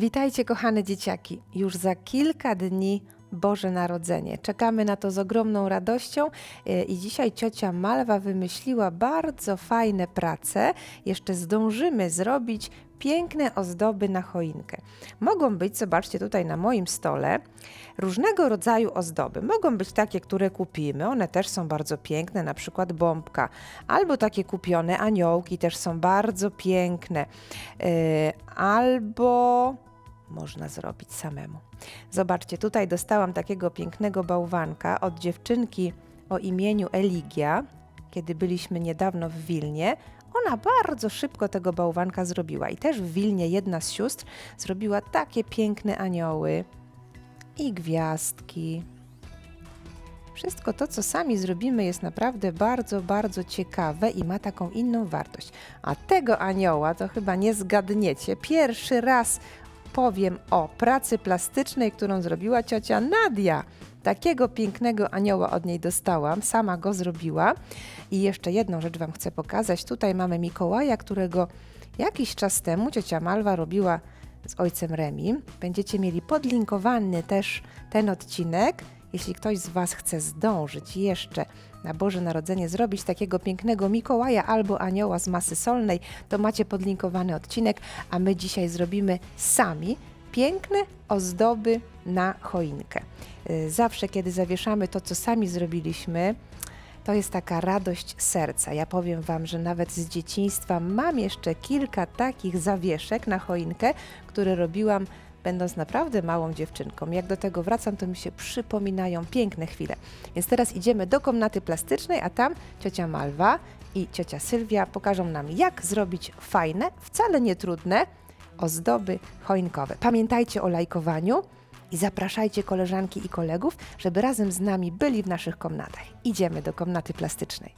Witajcie, kochane dzieciaki. Już za kilka dni Boże Narodzenie. Czekamy na to z ogromną radością e, i dzisiaj ciocia Malwa wymyśliła bardzo fajne prace. Jeszcze zdążymy zrobić piękne ozdoby na choinkę. Mogą być, zobaczcie tutaj na moim stole, różnego rodzaju ozdoby. Mogą być takie, które kupimy, one też są bardzo piękne, na przykład bombka, albo takie kupione aniołki też są bardzo piękne, Yy, albo można zrobić samemu. Zobaczcie, tutaj dostałam takiego pięknego bałwanka od dziewczynki o imieniu Eligia, kiedy byliśmy niedawno w Wilnie. Ona bardzo szybko tego bałwanka zrobiła i też w Wilnie jedna z sióstr zrobiła takie piękne anioły i gwiazdki. Wszystko to, co sami zrobimy, jest naprawdę bardzo, bardzo ciekawe i ma taką inną wartość. A tego anioła to chyba nie zgadniecie. Pierwszy raz powiem o pracy plastycznej, którą zrobiła ciocia Nadia. Takiego pięknego anioła od niej dostałam, sama go zrobiła. I jeszcze jedną rzecz Wam chcę pokazać. Tutaj mamy Mikołaja, którego jakiś czas temu ciocia Malwa robiła z ojcem Remi. Będziecie mieli podlinkowany też ten odcinek. Jeśli ktoś z Was chce zdążyć jeszcze na Boże Narodzenie zrobić takiego pięknego Mikołaja albo anioła z masy solnej, to macie podlinkowany odcinek, a my dzisiaj zrobimy sami piękne ozdoby na choinkę. Y, Zawsze, kiedy zawieszamy to, co sami zrobiliśmy, to jest taka radość serca. Ja powiem Wam, że nawet z dzieciństwa mam jeszcze kilka takich zawieszek na choinkę, które robiłam będąc naprawdę małą dziewczynką. Jak do tego wracam, to mi się przypominają piękne chwile. Więc teraz idziemy do komnaty plastycznej, a tam ciocia Malwa i ciocia Sylwia pokażą nam, jak zrobić fajne, wcale nie trudne ozdoby choinkowe. Pamiętajcie o lajkowaniu i zapraszajcie koleżanki i kolegów, żeby razem z nami byli w naszych komnatach. Idziemy do komnaty plastycznej.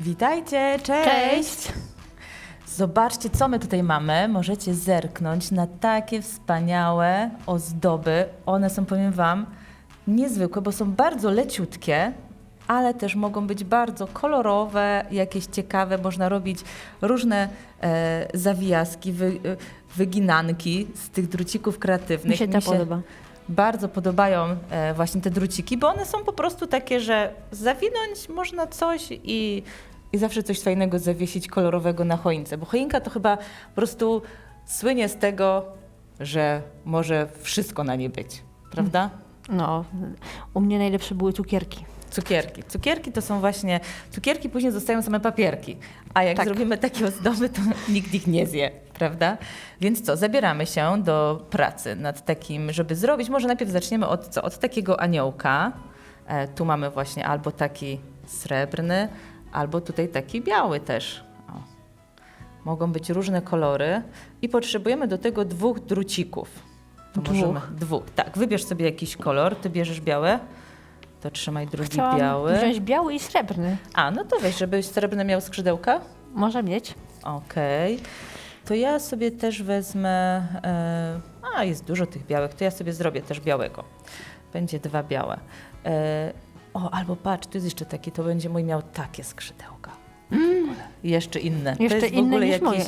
Witajcie, cześć. Cześć. Zobaczcie, co my tutaj mamy. Możecie zerknąć na takie wspaniałe ozdoby. One są, powiem Wam, niezwykłe, bo są bardzo leciutkie, ale też mogą być bardzo kolorowe, jakieś ciekawe. Można robić różne e, zawijaski, wy, e, wyginanki z tych drucików kreatywnych. Mi się to podoba. bardzo podobają e, właśnie te druciki, bo one są po prostu takie, że zawinąć można coś i, i zawsze coś fajnego zawiesić kolorowego na choince. Bo choinka to chyba po prostu słynie z tego, że może wszystko na niej być, prawda? No, u mnie najlepsze były cukierki. Cukierki. Cukierki to są właśnie, cukierki później zostają same papierki, a jak Tak. zrobimy takie ozdoby, to nikt ich nie zje, prawda? Więc co, zabieramy się do pracy nad takim, żeby zrobić, może najpierw zaczniemy od co? Od takiego aniołka. E, tu mamy właśnie albo taki srebrny, albo tutaj taki biały też. O. Mogą być różne kolory i potrzebujemy do tego dwóch drucików. To Dwóch. możemy dwóch. Tak, wybierz sobie jakiś kolor. Ty bierzesz białe, to trzymaj drugi Chciałam biały. wziąć biały i srebrny. A, no to weź, żebyś srebrny miał skrzydełka. Może mieć. Okej. To ja sobie też wezmę. E, a, jest dużo tych białych, to ja sobie zrobię też białego. Będzie dwa białe. E, o, albo patrz, tu jest jeszcze taki, to będzie mój miał takie skrzydełka. Jeszcze inne. to Jeszcze jest w inne ogóle niż jakiś, moje.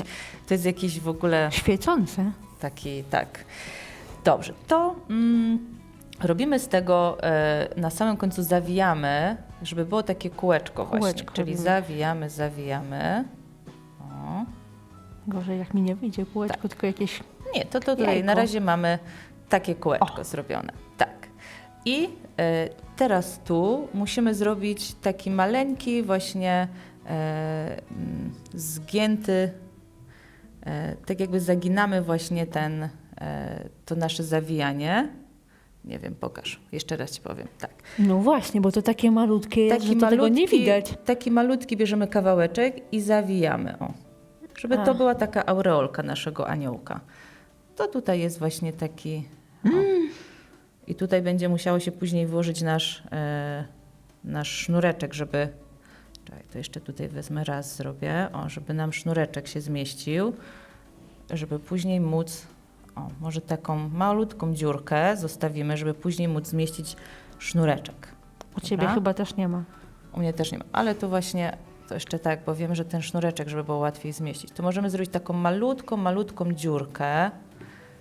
To jest jakiś w ogóle Świecące. taki, tak. Dobrze, to mm, robimy z tego, e, na samym końcu zawijamy, żeby było takie kółeczko, właśnie. Kółeczko Czyli robimy. zawijamy, zawijamy. O. Gorzej jak mi nie wyjdzie kółeczko, tylko jakieś... Nie, to, to tutaj Jajko. na razie mamy takie kółeczko zrobione. I e, teraz tu musimy zrobić taki maleńki właśnie e, mm, zgięty, e, tak jakby zaginamy właśnie ten, to nasze zawijanie. Nie wiem, pokaż. Jeszcze raz Ci powiem. Tak. No właśnie, bo to takie malutkie jest, że to tego nie widać. Taki malutki bierzemy kawałeczek i zawijamy. O. Żeby to A. była taka aureolka naszego aniołka. To tutaj jest właśnie taki. Mm. I tutaj będzie musiało się później włożyć nasz, e, nasz sznureczek, żeby. Czekaj, to jeszcze tutaj wezmę raz, zrobię. O, żeby nam sznureczek się zmieścił, żeby później móc. O, może taką malutką dziurkę zostawimy, żeby później móc zmieścić sznureczek. U ciebie Dobra? chyba też nie ma. U mnie też nie ma, ale tu właśnie to jeszcze tak, bo wiem, że ten sznureczek, żeby było łatwiej zmieścić, to możemy zrobić taką malutką, malutką dziurkę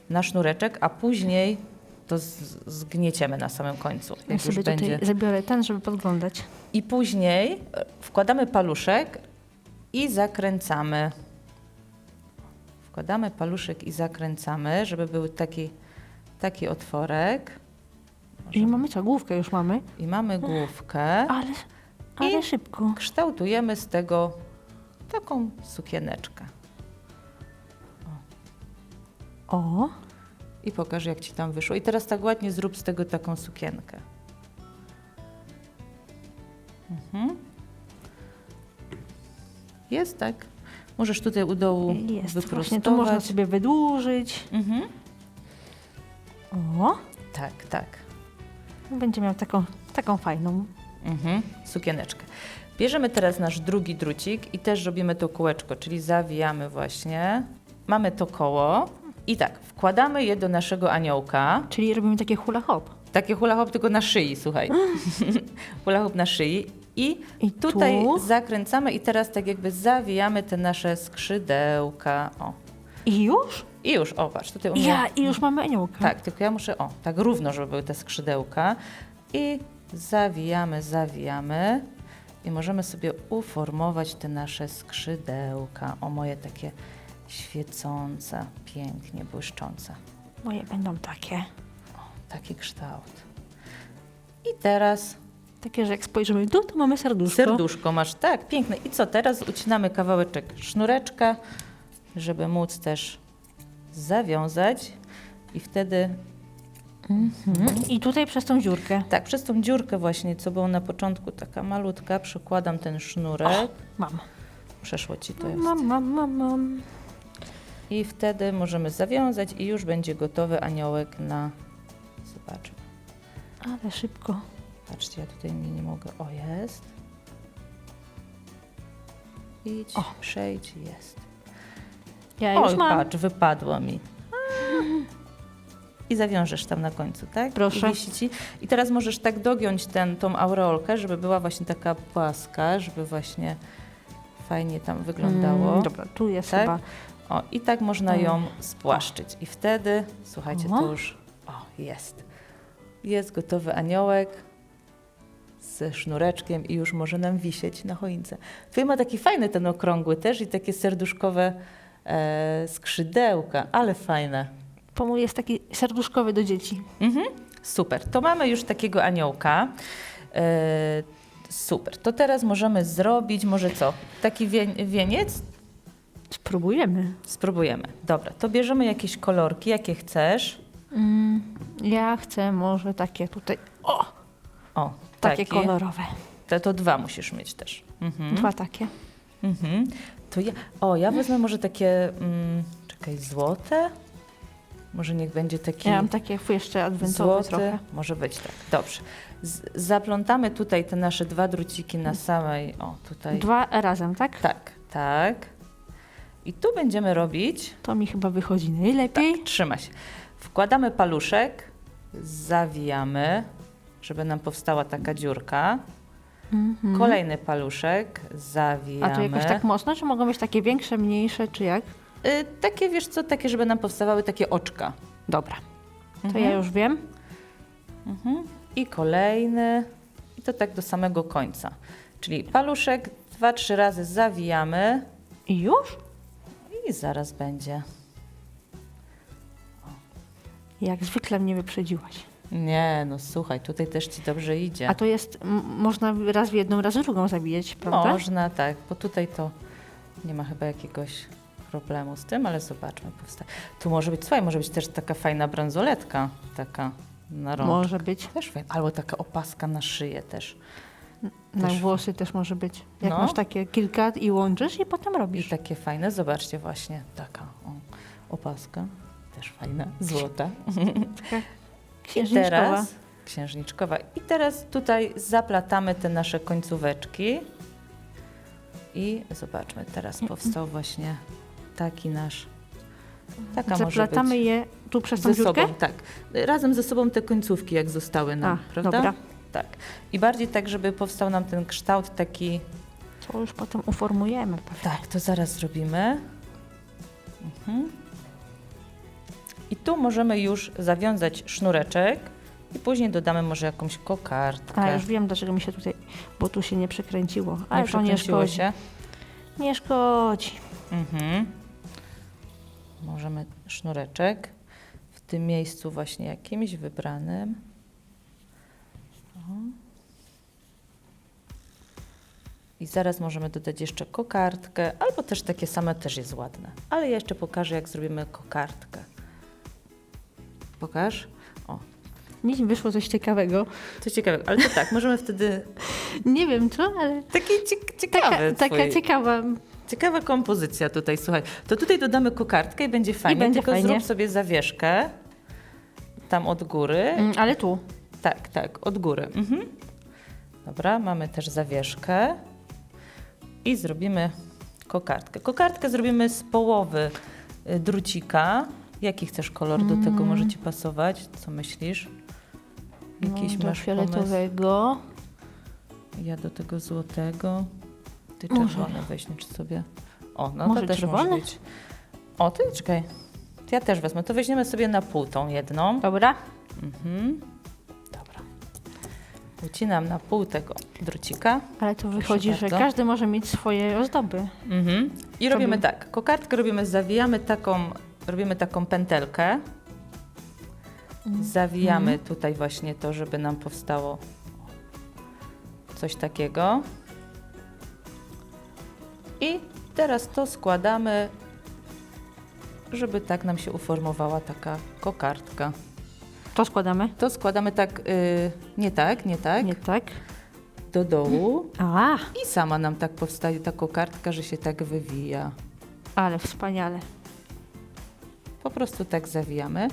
na sznureczek, a później to zgnieciemy na samym końcu. Ja sobie tutaj będzie. zabiorę ten, żeby podglądać. I później e, wkładamy paluszek i zakręcamy. Wkładamy paluszek i zakręcamy, żeby był taki, taki otworek. I mamy co, główkę już mamy. I mamy główkę. Ale, ale I- szybko. Kształtujemy z tego taką sukieneczkę. O, I pokaż, jak ci tam wyszło. I teraz tak ładnie zrób z tego taką sukienkę. Mhm. Jest tak. Możesz tutaj u dołu jest. wyprostować. Właśnie to można sobie wydłużyć. Mhm. O, Tak, tak. będzie miał taką, taką fajną. Mhm. Sukieneczkę. Bierzemy teraz nasz drugi drucik i też robimy to kółeczko, czyli zawijamy właśnie. Mamy to koło i tak, wkładamy je do naszego aniołka. Czyli robimy takie hula hop. Takie hula hop tylko na szyi, słuchaj. hula hop na szyi. I, I tutaj tu? zakręcamy i teraz tak jakby zawijamy te nasze skrzydełka. O. I już? I już, o patrz, tutaj u mnie... Ja, i już mamy aniołka. Tak, tylko ja muszę, o, tak równo, żeby były te skrzydełka. I zawijamy, zawijamy. I możemy sobie uformować te nasze skrzydełka. O, moje takie świecące, pięknie błyszczące. Moje będą takie. O, taki kształt. I teraz Takie, że jak spojrzymy tu, to mamy serduszko. serduszko masz, tak, piękne. I co, teraz ucinamy kawałeczek sznureczka, żeby móc też zawiązać. I wtedy Mhm. I tutaj przez tą dziurkę. Tak, przez tą dziurkę właśnie, co było na początku taka malutka, przykładam ten sznurek. Mam. Przeszło ci to jest. Mam, mam, mam, mam. I wtedy możemy zawiązać i już będzie gotowy aniołek na... Zobaczmy. Ale szybko. Patrzcie, ja tutaj nie, nie mogę. O, jest. Idź, O. przejdź, jest. Ja już Oj, mam. patrz, wypadło mi. I zawiążesz tam na końcu, tak? Proszę. I, ci. I teraz możesz tak dogiąć ten, tą aureolkę, żeby była właśnie taka płaska, żeby właśnie fajnie tam wyglądało. Mm, dobra, tu jest Tak? chyba. O, i tak można Mm. ją spłaszczyć. I wtedy, słuchajcie, to już, o, jest. Jest gotowy aniołek ze sznureczkiem i już może nam wisieć na choince. Twój ma taki fajny ten okrągły też i takie serduszkowe e, skrzydełka, ale fajne. Po mój jest taki serduszkowy do dzieci. Mhm, super. To mamy już takiego aniołka. E, super. To teraz możemy zrobić, może co? Taki wie, wieniec? Spróbujemy. Spróbujemy. Dobra, to bierzemy jakieś kolorki, jakie chcesz. Mm, ja chcę może takie tutaj. O! O, Takie taki. kolorowe. To, to dwa musisz mieć też. Mhm. Dwa takie. Mhm. To ja, o, ja wezmę może takie, mm, czekaj, złote? Może niech będzie taki Ja mam takie jeszcze adwentowe złoty. trochę. Może być tak, dobrze. Z, zaplątamy tutaj te nasze dwa druciki na samej, o tutaj. Dwa razem, tak? Tak, tak. I tu będziemy robić, To mi chyba wychodzi najlepiej. tak, trzyma się. Wkładamy paluszek, zawijamy, żeby nam powstała taka dziurka. Mhm. Kolejny paluszek, A zawijamy. to jakoś tak mocno, czy mogą być takie większe, mniejsze, czy jak? Y, takie, wiesz co, takie, żeby nam powstawały takie oczka. Dobra. To Mhm. ja już wiem. Mhm. I kolejny. I to tak do samego końca. Czyli paluszek dwa, trzy razy zawijamy I już? I zaraz będzie. Jak zwykle mnie wyprzedziłaś. Nie, no słuchaj, tutaj też ci dobrze idzie. A to jest, m- można raz w jedną, raz w drugą zabijać, prawda? Można, tak, bo tutaj to nie ma chyba jakiegoś problemu z tym, ale zobaczmy. Powsta- tu może być, słuchaj, może być też taka fajna bransoletka, taka na rączkę. Może być. Też fajna, albo taka opaska na szyję też. Na Też- włosy też może być. Jak No. masz takie kilka i łączysz i potem I robisz. takie fajne, zobaczcie właśnie, taka o, opaska, też fajna, złota. I Księżniczkowa. teraz, księżniczkowa. I teraz tutaj zaplatamy te nasze końcóweczki. I zobaczmy, teraz powstał właśnie taki nasz, taka Zaplatamy je tu przez tą ze dziurkę? sobą, tak. Razem ze sobą te końcówki, jak zostały nam, A, prawda? dobra. Tak. I bardziej tak, żeby powstał nam ten kształt taki, To już potem uformujemy. pewnie. tak, to zaraz zrobimy. Mhm. I tu możemy już zawiązać sznureczek i później dodamy może jakąś kokardkę. A już wiem, dlaczego mi się tutaj, bo tu się nie przekręciło. Ale nie to nie przekręciło szkodzi. się. Nie szkodzi. Mhm. Możemy sznureczek w tym miejscu właśnie jakimś wybranym. I zaraz możemy dodać jeszcze kokardkę, albo też takie same też jest ładne. Ale ja jeszcze pokażę, jak zrobimy kokardkę. Pokaż. O, Mi wyszło coś ciekawego. coś ciekawego. Ale to tak, możemy wtedy... Nie wiem co, ale Taki taka, taka ciekawa. Ciekawa kompozycja tutaj, słuchaj. To tutaj dodamy kokardkę i będzie fajnie, będzie tylko fajnie. zrób sobie zawieszkę tam od góry. Mm, ale tu. Tak, tak, od góry. Mhm. Dobra, mamy też zawieszkę i zrobimy kokardkę. Kokardkę zrobimy z połowy y, drucika. Jaki chcesz kolor do tego może Ci pasować? Co myślisz? Jakiś do masz pomysł? fioletowego. Ja do tego złotego. Ty Może. czerwony weźmiesz sobie. O, no Może to też czerwony? może być. O, ty czekaj. Ja też wezmę. To weźmiemy sobie na pół tą jedną. Dobra. Mhm. Ucinam na pół tego drucika. Ale to wychodzi, że każdy może mieć swoje ozdoby. Mhm. I robimy by- tak. Kokardkę robimy, zawijamy taką, robimy taką pętelkę. Zawijamy tutaj właśnie to, żeby nam powstało coś takiego. I teraz to składamy, żeby tak nam się uformowała taka kokardka. To składamy. To składamy tak, y, nie tak, nie tak, Nie tak. do dołu A, i sama nam tak powstaje ta kokardka, że się tak wywija. ale wspaniale. Po prostu tak zawijamy.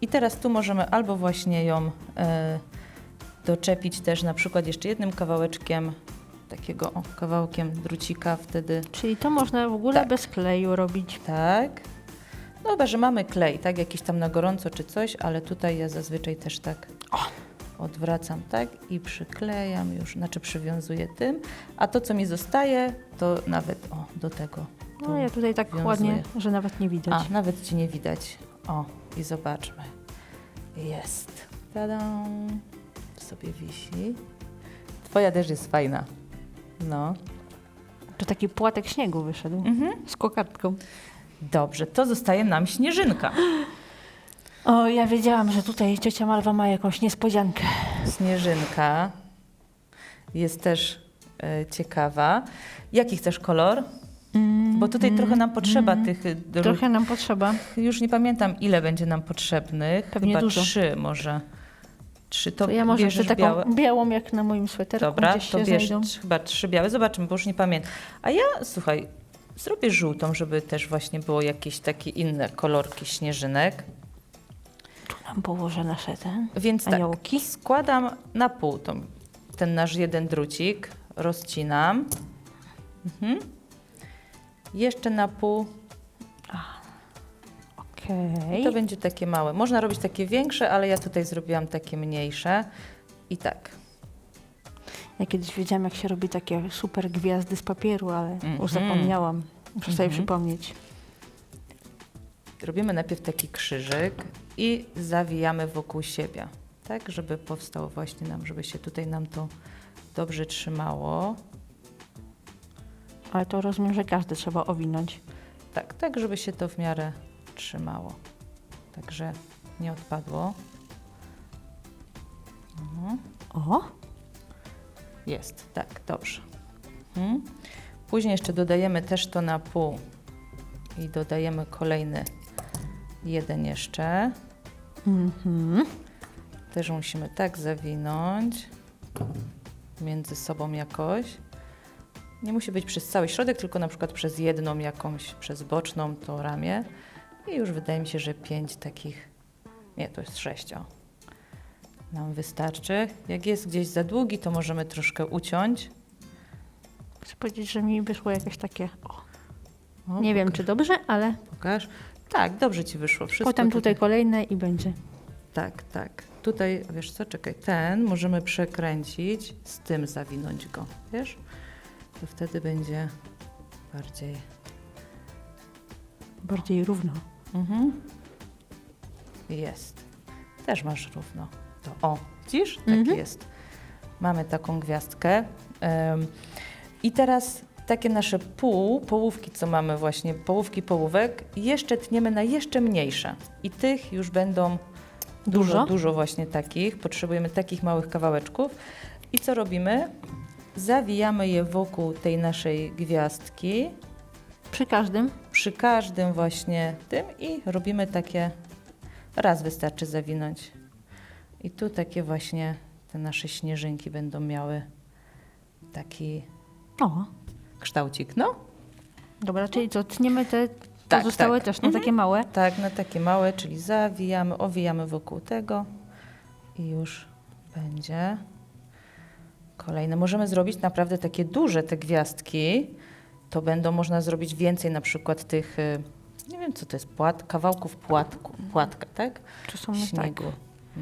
I teraz tu możemy albo właśnie ją e, doczepić też na przykład jeszcze jednym kawałeczkiem takiego o, kawałkiem drucika wtedy. Czyli to można w ogóle Tak. bez kleju robić. Tak. No chyba, że mamy klej, tak, jakiś tam na gorąco czy coś, ale tutaj ja zazwyczaj też tak odwracam, tak, i przyklejam już, znaczy przywiązuję tym, a to, co mi zostaje, to nawet, o, do tego. No ja tutaj tak wiązuję. ładnie, że nawet nie widać. A, nawet Ci nie widać. O, i zobaczmy. Jest. Tada! Sobie wisi. Twoja też jest fajna. No. To taki płatek śniegu wyszedł Mhm. z kokardką. Dobrze, to zostaje nam śnieżynka. O, ja wiedziałam, że tutaj ciocia Malwa ma jakąś niespodziankę. Śnieżynka jest też e, ciekawa. Jaki chcesz kolor? Bo tutaj trochę nam potrzeba tych e, dru- Trochę nam potrzeba. Już nie pamiętam, ile będzie nam potrzebnych. Pewnie Chyba dużo. trzy może. Trzy to, To ja może jeszcze bierzesz taką białe? białą, jak na moim sweterku, Dobra, gdzieś to się bierz znajdą. trz- chyba trzy białe. Zobaczymy, bo już nie pamiętam. A ja, słuchaj, zrobię żółtą, żeby też właśnie było jakieś takie inne kolorki śnieżynek. Tu nam położę nasze ten. Więc tak, Aniołki? składam na pół tą, ten nasz jeden drucik, rozcinam. Mhm. Jeszcze na pół Okej. i to będzie takie małe. Można robić takie większe, ale ja tutaj zrobiłam takie mniejsze. I tak. Ja kiedyś wiedziałam, jak się robi takie super gwiazdy z papieru, ale Mhm. już zapomniałam. Muszę sobie Mhm. przypomnieć. Robimy najpierw taki krzyżyk i zawijamy wokół siebie, tak, żeby powstało właśnie nam, żeby się tutaj nam to dobrze trzymało. Ale to rozumiem, że każdy trzeba owinąć. Tak, tak, żeby się to w miarę trzymało. Także nie odpadło. Mhm. O, Jest, tak, dobrze. Mhm. Później jeszcze dodajemy też to na pół i dodajemy kolejny jeden jeszcze. mhm. Też musimy tak zawinąć między sobą jakoś. Nie musi być przez cały środek, tylko na przykład przez jedną jakąś, przez boczną to ramię. I już wydaje mi się, że pięć takich, nie, to jest sześć, o. Nam wystarczy. Jak jest gdzieś za długi, to możemy troszkę uciąć. Chcę powiedzieć, że mi wyszło jakieś takie. O, O, nie wiem, czy dobrze, ale Pokaż. Tak, dobrze Ci wyszło. Wszystko potem tutaj kolejne i będzie. Tak, tak. Tutaj, wiesz co, czekaj, ten możemy przekręcić, z tym zawinąć go, wiesz? To wtedy będzie bardziej... Bardziej równo. Mhm. Jest. Też masz równo. To, o, widzisz? Tak Mhm. jest. Mamy taką gwiazdkę. I teraz takie nasze pół, połówki, co mamy właśnie, połówki połówek, jeszcze tniemy na jeszcze mniejsze. I tych już będą dużo, Dużo? dużo właśnie takich. Potrzebujemy takich małych kawałeczków. I co robimy? Zawijamy je wokół tej naszej gwiazdki Przy każdym. przy każdym właśnie tym i robimy takie, raz wystarczy zawinąć. I tu takie właśnie te nasze śnieżynki będą miały taki O, kształcik. No, dobra, czyli co, tniemy te Tak, pozostałe tak. też, no takie małe. tak, na takie małe, czyli zawijamy, owijamy wokół tego i już będzie. Kolejne. Możemy zrobić naprawdę takie duże te gwiazdki. To będą można zrobić więcej na przykład tych, y, nie wiem co to jest, płat, kawałków płatku, płatka, tak? Czy są tak, śniegu.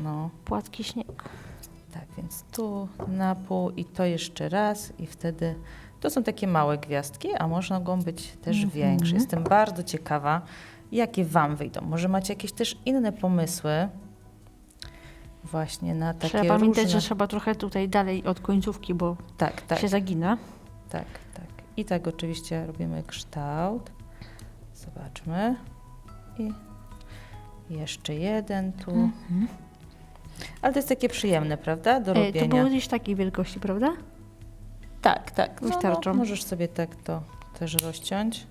No, płatki śniegu. tak, więc tu na pół i to jeszcze raz i wtedy to są takie małe gwiazdki, a mogą być też Mhm. większe. Jestem bardzo ciekawa, jakie Wam wyjdą. Może macie jakieś też inne pomysły właśnie na takie Trzeba pamiętać, różne... że trzeba trochę tutaj dalej od końcówki, bo Tak, tak, się zagina. tak, tak. I tak oczywiście robimy kształt. Zobaczmy. I jeszcze jeden tu. Mhm. Ale to jest takie przyjemne, prawda? Do E, to robienia. było gdzieś takiej wielkości, prawda? Tak, tak. No, Wystarczą. No, możesz sobie tak to też rozciąć.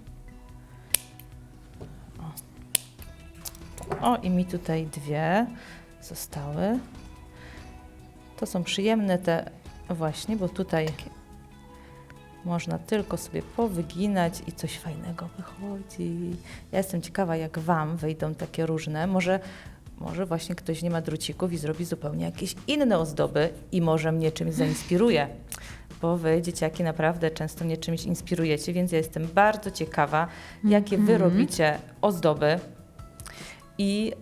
O. o, i mi tutaj dwie zostały. To są przyjemne te właśnie, bo tutaj można tylko sobie powyginać i coś fajnego wychodzi. Ja jestem ciekawa, jak Wam wyjdą takie różne. Może, może właśnie ktoś nie ma drucików i zrobi zupełnie jakieś inne ozdoby i może mnie czymś zainspiruje bo wy, dzieciaki, naprawdę często mnie czymś inspirujecie, więc ja jestem bardzo ciekawa, jakie wy Mhm. robicie ozdoby. I, yy,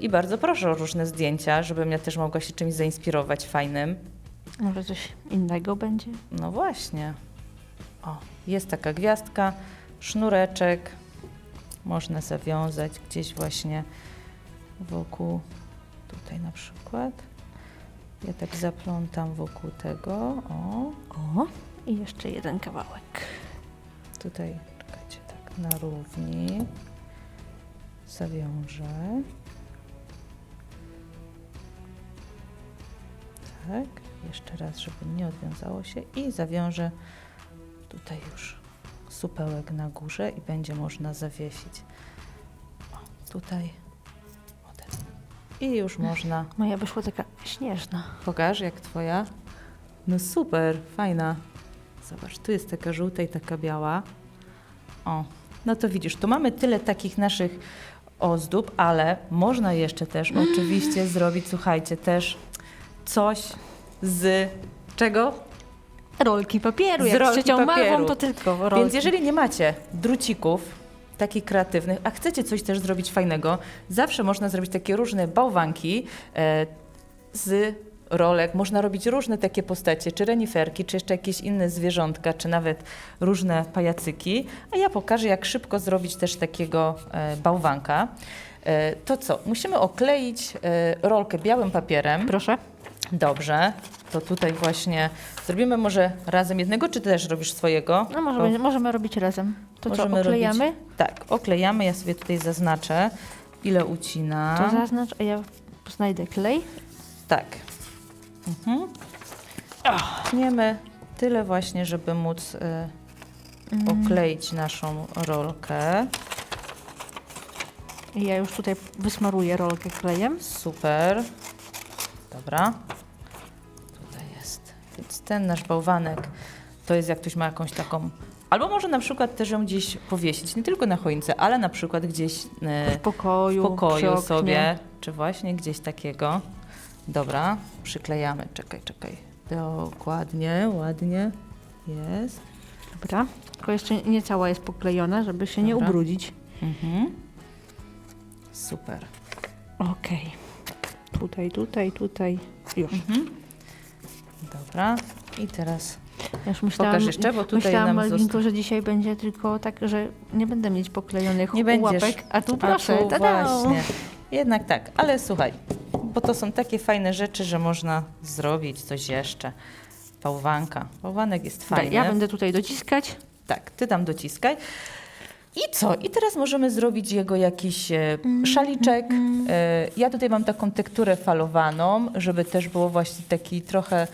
I bardzo proszę o różne zdjęcia, żebym ja też mogła się czymś zainspirować fajnym. Może coś innego będzie? No właśnie. O, jest taka gwiazdka, sznureczek. Można zawiązać gdzieś właśnie wokół, tutaj na przykład. Ja tak zaplątam wokół tego. O, O, i jeszcze jeden kawałek. Tutaj, czekajcie, tak na równi zawiążę. Tak, jeszcze raz, żeby nie odwiązało się i zawiążę tutaj już supełek na górze i będzie można zawiesić. O, tutaj. I już można. Moja wyszła taka śnieżna. Pokaż, jak twoja. No super, fajna. Zobacz, tu jest taka żółta i taka biała. O, no to widzisz, tu mamy tyle takich naszych ozdób, ale można jeszcze też oczywiście zrobić, słuchajcie, też coś z czego? Rolki papieru, Z jak rolki papieru. Malwą, to tylko rolki. Więc jeżeli nie macie drucików takich kreatywnych, a chcecie coś też zrobić fajnego, zawsze można zrobić takie różne bałwanki e, z rolek. Można robić różne takie postacie, czy reniferki, czy jeszcze jakieś inne zwierzątka, czy nawet różne pajacyki. A ja pokażę, jak szybko zrobić też takiego e, bałwanka. E, to co? Musimy okleić e, rolkę białym papierem. Proszę. Dobrze, to tutaj właśnie zrobimy może razem jednego, czy ty też robisz swojego? No możemy, Bo- możemy robić razem. To Możemy co, oklejamy? Robić, tak, oklejamy. Ja sobie tutaj zaznaczę, ile ucina. To zaznacz, a ja znajdę klej. Tak. Mhm. Tniemy tyle właśnie, żeby móc y, Mm. okleić naszą rolkę. I ja już tutaj wysmaruję rolkę klejem. Super. Dobra. Ten nasz bałwanek to jest jak ktoś ma jakąś taką. Albo może na przykład też ją gdzieś powiesić, nie tylko na choince, ale na przykład gdzieś y, W pokoju, w pokoju sobie, czy właśnie gdzieś takiego. Dobra, przyklejamy. Czekaj, czekaj. Dokładnie, ładnie. Jest. Dobra. Tylko jeszcze nie cała jest poklejona, żeby się nie Dobra. ubrudzić. Mhm. Super. Okej. Tutaj, tutaj, tutaj. Już. Mhm. Dobra. I teraz Ja już myślałam, pokaż jeszcze, bo tutaj myślałam nam Malwinko, że dzisiaj będzie tylko tak, że nie będę mieć poklejonych Nie będziesz. łapek, a tu proszę, A tu właśnie. Jednak tak, ale słuchaj, bo to są takie fajne rzeczy, że można zrobić coś jeszcze. Bałwanka. Bałwanek jest fajny. Ja będę tutaj dociskać. Tak, ty tam dociskaj. I co? I teraz możemy zrobić jego jakiś e, szaliczek. E, ja tutaj mam taką tekturę falowaną, żeby też było właśnie takiej trochę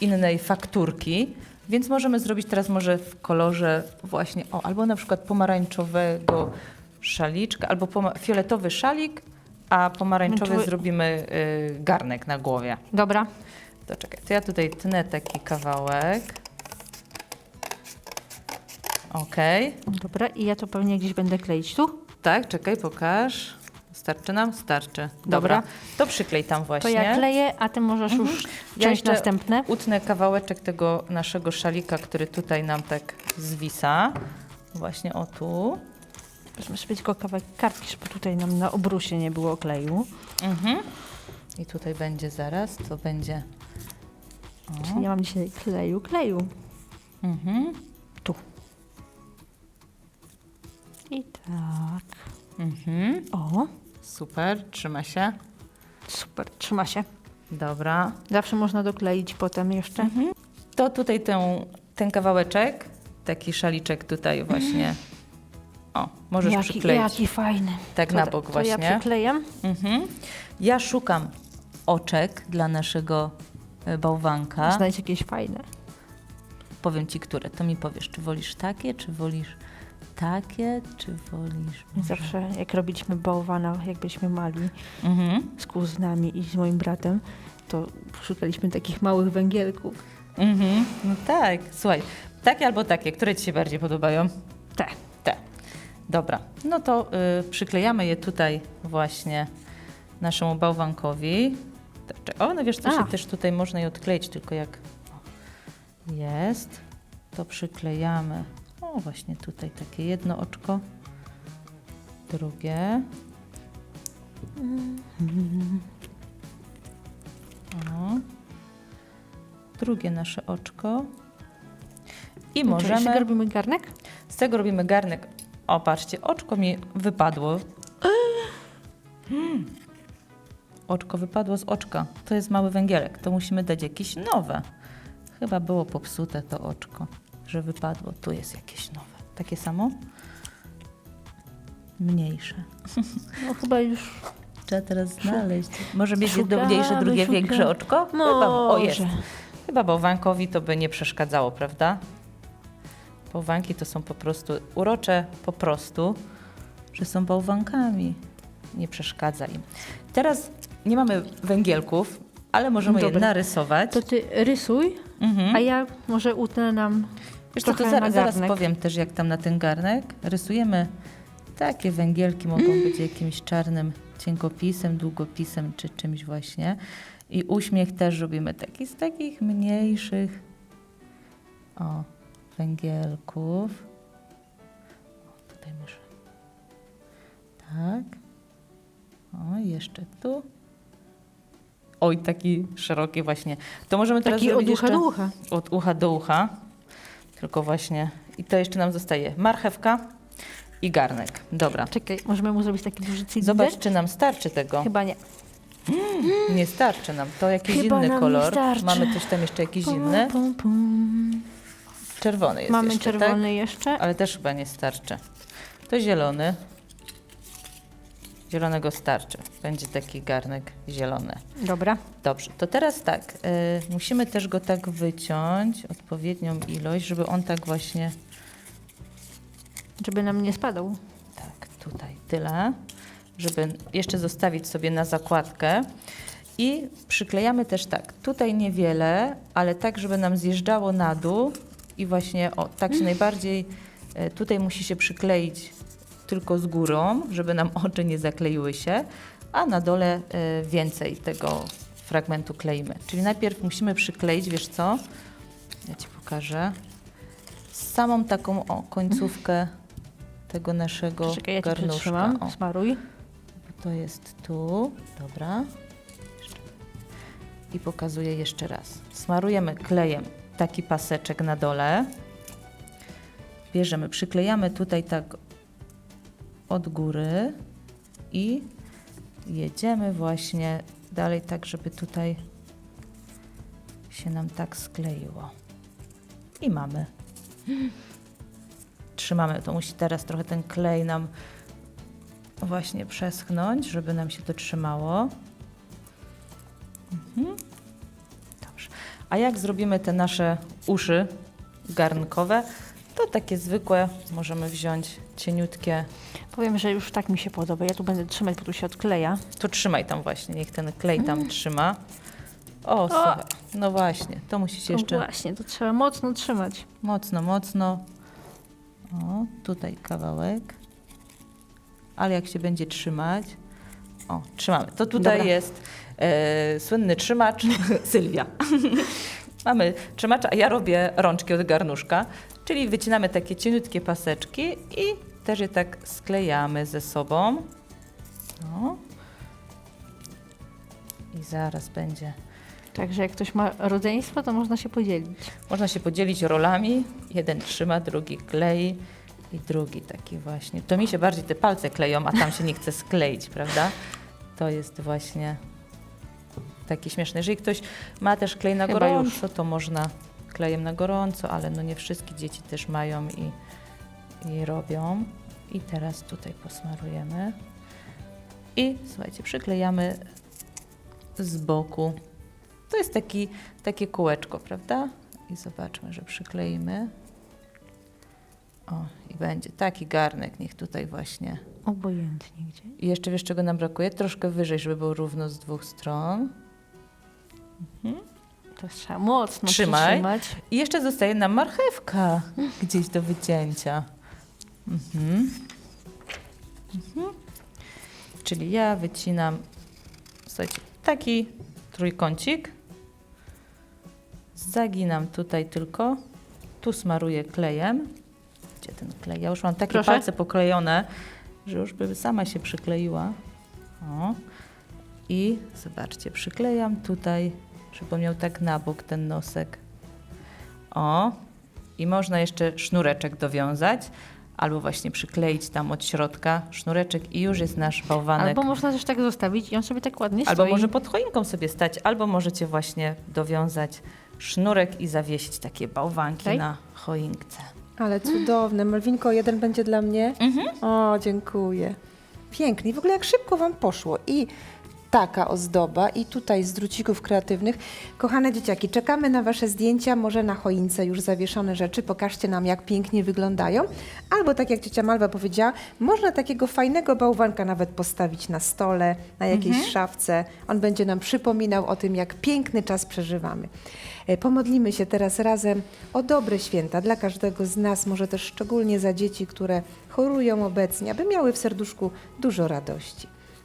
innej fakturki. Więc możemy zrobić teraz może w kolorze właśnie, o, albo na przykład pomarańczowego szaliczka, albo poma- fioletowy szalik, a pomarańczowy Czy- zrobimy y, garnek na głowie. Dobra. To czekaj, to ja tutaj tnę taki kawałek. Okej. Dobra, i ja to pewnie gdzieś będę kleić tu. Tak, czekaj, pokaż. Starczy nam? Starczy. Dobra. Dobra. To przyklej tam To właśnie. ja kleję, a ty możesz już Ja część następne. Utnę kawałeczek tego naszego szalika, który tutaj nam tak zwisa. Właśnie o tu. Weźmy sobie tylko kawałek kartki, żeby tutaj nam na obrusie nie było kleju. Mhm. I tutaj będzie zaraz, to będzie... Czyli ja mam dzisiaj kleju, kleju. Mhm. Tu. I tak. Mhm. O, Super, trzyma się. super, trzyma się. Dobra. Zawsze można dokleić potem jeszcze. To tutaj ten, ten kawałeczek, taki szaliczek tutaj właśnie. O, możesz jaki, przykleić. jaki fajny. Tak to, na bok to właśnie. ja przyklejam. Mhm. Ja szukam oczek dla naszego e, bałwanka. Znajdź jakieś fajne. Powiem ci, które. To mi powiesz, czy wolisz takie, czy wolisz takie, czy wolisz... może- Zawsze jak robiliśmy bałwana, jak byliśmy mali Mhm. z kuzynami i z moim bratem, to szukaliśmy takich małych węgielków. Mhm. No tak, słuchaj, takie albo takie, które ci się bardziej podobają? Te. Te. Dobra, no to y, przyklejamy je tutaj właśnie naszemu bałwankowi. Tak, O, no wiesz co, A. się też tutaj można je odkleić, tylko jak o, jest, to przyklejamy. O, właśnie tutaj takie jedno oczko, drugie. O. Drugie nasze oczko. I możemy... robimy garnek? Z tego robimy garnek. O, patrzcie, oczko mi wypadło. Mm. Oczko wypadło z oczka. To jest mały węgielek. To musimy dać jakieś nowe. Chyba było popsute to oczko, że wypadło. Tu jest jakieś nowe. Takie samo? Mniejsze. No chyba już Trzeba teraz znaleźć. Może mieć jedno mniejsze, drugie szukamy. większe oczko? Chyba, o jest. Chyba bałwankowi to by nie przeszkadzało, prawda? Bałwanki to są po prostu urocze, po prostu, że są bałwankami. Nie przeszkadza im. Teraz nie mamy węgielków, ale możemy je narysować. To ty rysuj, Mhm. a ja może utnę nam Wiesz co, to zaraz, zaraz powiem też, jak tam na ten garnek. Rysujemy takie węgielki, mogą być jakimś czarnym cienkopisem, długopisem czy czymś właśnie. I uśmiech też robimy taki z takich mniejszych o, węgielków. O, tutaj może. Tak. O, jeszcze tu. Oj, taki szeroki właśnie. To możemy teraz taki od zrobić ucha jeszcze do ucha. od ucha do ucha. Tylko właśnie. I to jeszcze nam zostaje marchewka i garnek. Dobra. Czekaj, możemy mu zrobić taki duży cylinder? Zobacz, czy nam starczy tego. Chyba nie. Nie starczy nam. To jakiś Chyba inny nam nie kolor. starczy. Mamy też tam jeszcze jakiś inny. Pum, pum. Czerwony jest Mamy jeszcze, czerwony tak? jeszcze. Ale też chyba nie starczy. To zielony. Zielonego starczy. Będzie taki garnek zielony. Dobra. Dobrze, to teraz tak. y, musimy też go tak wyciąć, odpowiednią ilość, żeby on tak właśnie Żeby nam nie spadał. Tak, tutaj tyle, żeby jeszcze zostawić sobie na zakładkę. I przyklejamy też tak, tutaj niewiele, ale tak, żeby nam zjeżdżało na dół i właśnie o, tak się najbardziej, e, tutaj musi się przykleić tylko z górą, żeby nam oczy nie zakleiły się, a na dole e, więcej tego fragmentu kleimy. Czyli najpierw musimy przykleić, wiesz co, ja Ci pokażę, samą taką o, końcówkę tego naszego Czekaj, ja garnuszka. O, Smaruj. to jest tu, dobra. I pokazuję jeszcze raz. Smarujemy klejem taki paseczek na dole. Bierzemy, przyklejamy tutaj tak od góry i jedziemy właśnie dalej tak, żeby tutaj się nam tak skleiło. I mamy. Trzymamy, to musi teraz trochę ten klej nam właśnie przeschnąć, żeby nam się to trzymało. Mhm. Dobrze. A jak zrobimy te nasze uszy garnkowe, to takie zwykłe możemy wziąć cieniutkie. Powiem, że już tak mi się podoba. Ja tu będę trzymać, bo tu się odkleja. To trzymaj tam właśnie, niech ten klej tam trzyma. O, słuchaj. No właśnie, to musi się O, jeszcze Właśnie, to trzeba mocno trzymać. mocno, mocno. O, tutaj kawałek. Ale jak się będzie trzymać. O, trzymamy. To tutaj Dobra. jest e, słynny trzymacz Sylwia. Mamy trzymacza, a ja robię rączki od garnuszka, czyli wycinamy takie cieniutkie paseczki i też je tak sklejamy ze sobą. O. I zaraz będzie. Także jak ktoś ma rodzeństwo, to można się podzielić. Można się podzielić rolami. Jeden trzyma, drugi klei i drugi taki właśnie. To mi się bardziej te palce kleją, a tam się nie chce skleić, prawda? To jest właśnie takie śmieszne. Jeżeli ktoś ma też klej na Chyba gorąco, to można klejem na gorąco, ale no nie wszystkie dzieci też mają i, i robią. I teraz tutaj posmarujemy. I słuchajcie, przyklejamy z boku. To jest taki, takie kółeczko, prawda? I zobaczmy, że przykleimy. O, i będzie taki garnek, niech tutaj właśnie. Obojętnie gdzie. I jeszcze wiesz, czego nam brakuje? Troszkę wyżej, żeby było równo z dwóch stron. To trzeba mocno Trzymaj. przytrzymać. I jeszcze zostaje nam marchewka gdzieś do wycięcia. Mhm. Mhm. Czyli ja wycinam, słuchajcie, taki trójkącik. Zaginam tutaj tylko. Tu smaruję klejem. Gdzie ten klej? Ja już mam takie Proszę. palce poklejone, że już by sama się przykleiła. O. I zobaczcie, przyklejam tutaj, żeby miał tak na bok ten nosek. O, i można jeszcze sznureczek dowiązać, albo właśnie przykleić tam od środka sznureczek i już jest nasz bałwanek. Albo można też tak zostawić i on sobie tak ładnie Albo stoi. może pod choinką sobie stać, albo możecie właśnie dowiązać sznurek i zawiesić takie bałwanki Okej. na choince. Ale cudowne. Malwinko, jeden będzie dla mnie. O, dziękuję. Pięknie. W ogóle jak szybko Wam poszło. I taka ozdoba, i tutaj z drucików kreatywnych. Kochane dzieciaki, czekamy na Wasze zdjęcia, może na choince już zawieszone rzeczy. Pokażcie nam, jak pięknie wyglądają. Albo tak jak ciocia Malwa powiedziała, można takiego fajnego bałwanka nawet postawić na stole, na jakiejś szafce. On będzie nam przypominał o tym, jak piękny czas przeżywamy. E, Pomodlimy się teraz razem o dobre święta dla każdego z nas, może też szczególnie za dzieci, które chorują obecnie, aby miały w serduszku dużo radości.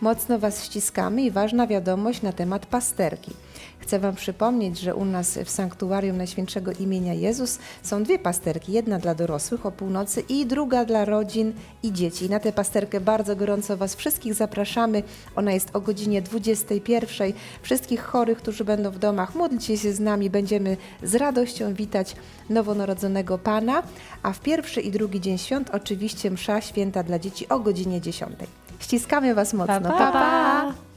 Mocno Was ściskamy i ważna wiadomość na temat pasterki. Chcę Wam przypomnieć, że u nas w Sanktuarium Najświętszego imienia Jezus są dwie pasterki. Jedna dla dorosłych o północy i druga dla rodzin i dzieci. Na tę pasterkę bardzo gorąco Was wszystkich zapraszamy. Ona jest o godzinie 21. Wszystkich chorych, którzy będą w domach, módlcie się z nami. Będziemy z radością witać nowonarodzonego Pana. A w pierwszy i drugi dzień świąt oczywiście msza święta dla dzieci o godzinie 10. Ściskamy Was mocno. Pa, pa. pa. pa.